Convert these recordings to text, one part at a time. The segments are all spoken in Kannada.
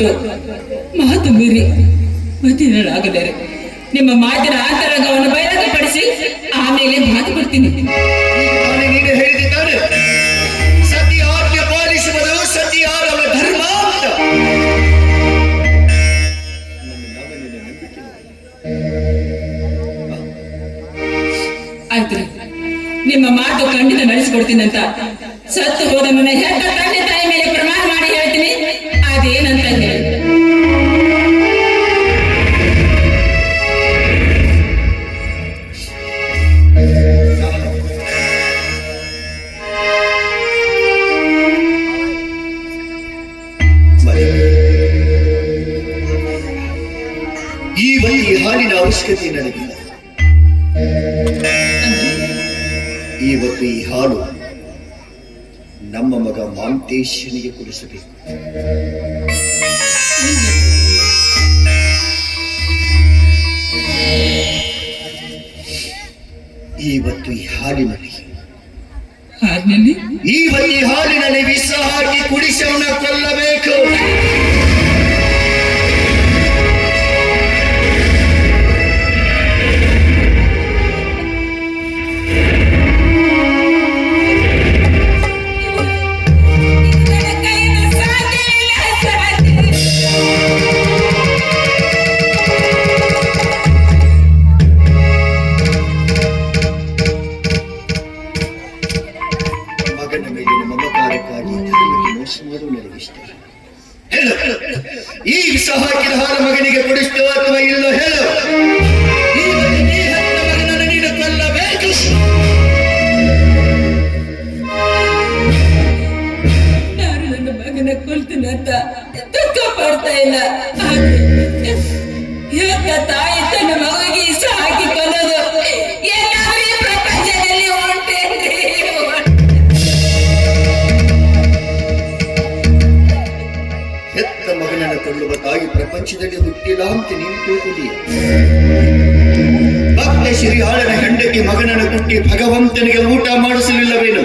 ಕೊಟ್ಟು ಮಾತು ಮೀರಿ ಮತಿನಳಾಗದರೆ ನಿಮ್ಮ ಮಾತಿನ ಅಂತರಂಗವನ್ನು ಬಹಿರಂಗಪಡಿಸಿ ಆಮೇಲೆ ಮಾತು ಬರ್ತೀನಿ. ಆಯ್ತು ನಿಮ್ಮ ಮಾತು ಖಂಡಿತ ನಡೆಸಿಕೊಡ್ತೀನಿ ಅಂತ ಸತ್ತು ಹೋದ ಮನೆ ಹೆತ್ತ ಈ ಈ ಹಾಲಿನ ಅವಶ್ಯಕತೆ ನನಗಿಲ್ಲ. ಇವತ್ತು ಈ ಹಾಲು ನಮ್ಮ ಮಗ ಮಾಂತೇಶನಿಗೆ ಕೊಡಿಸಬೇಕು. ಇವತ್ತು ಈ ಹಾಲಿನಲ್ಲಿ ಈ ಹಾಲಿನಲ್ಲಿ ವಿಷ ಹಾಕಿ ಕುಡಿಸವನ್ನ ಕೊಲ್ಲಬೇಕು. ಹೇಳು ಈ ಸಹಾಕಿದ ಮಗನಿಗೆ ಕುಡಿಸ್ತೇವ ಅಥವಾ ಇಲ್ಲ ಹೇಳು. ನೀನು ಮಗನ ದುಃಖ ಪಡ್ತಾ ಇಲ್ಲ. ಇವತ್ತ ತಾಯಿ ತನ್ನ ಮಗುವಿಗೆ ತಾಯಿ ಪ್ರಪಂಚದಲ್ಲಿ ಹುಟ್ಟಿಲ್ಲ ಅಂತ ನೀನು ತಿಳ್ಕೊಂಡಿಯ. ಭಕ್ತ ಶ್ರೀಹಾಳನ ಹೆಂಡತಿ ಮಗನನ್ನು ಕೊಟ್ಟಿ ಭಗವಂತನಿಗೆ ಊಟ ಮಾಡಿಸಲಿಲ್ಲವೇನು?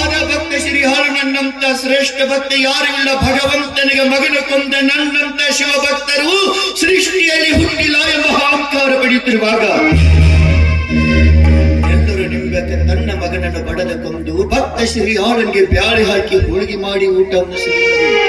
ಆಗ ಭಕ್ತ ಶ್ರೀಹಾಳ ನನ್ನಂತ ಶ್ರೇಷ್ಠ ಭಕ್ತ ಯಾರು ಇಲ್ಲ ಭಗವಂತನಿಗೆ ಮಗನ ಕೊಂದ ನನ್ನಂತ ಶಿವಭಕ್ತರು ಸೃಷ್ಟಿಯಲ್ಲಿ ಹುಟ್ಟಿಲ್ಲ ಎಂಬ ಅಹಂಕಾರ ಪಡೆಯುತ್ತಿರುವಾಗ ತನ್ನ ಮಗನನ್ನು ಬಡದ ಕೊಂದು ಭಕ್ತ ಶ್ರೀಹಾಳನಿಗೆ ಬ್ಯಾಳಿ ಹಾಕಿ ಹೋಳಿಗೆ ಮಾಡಿ ಊಟ ಉಣಿಸಲಿಲ್ಲವೇ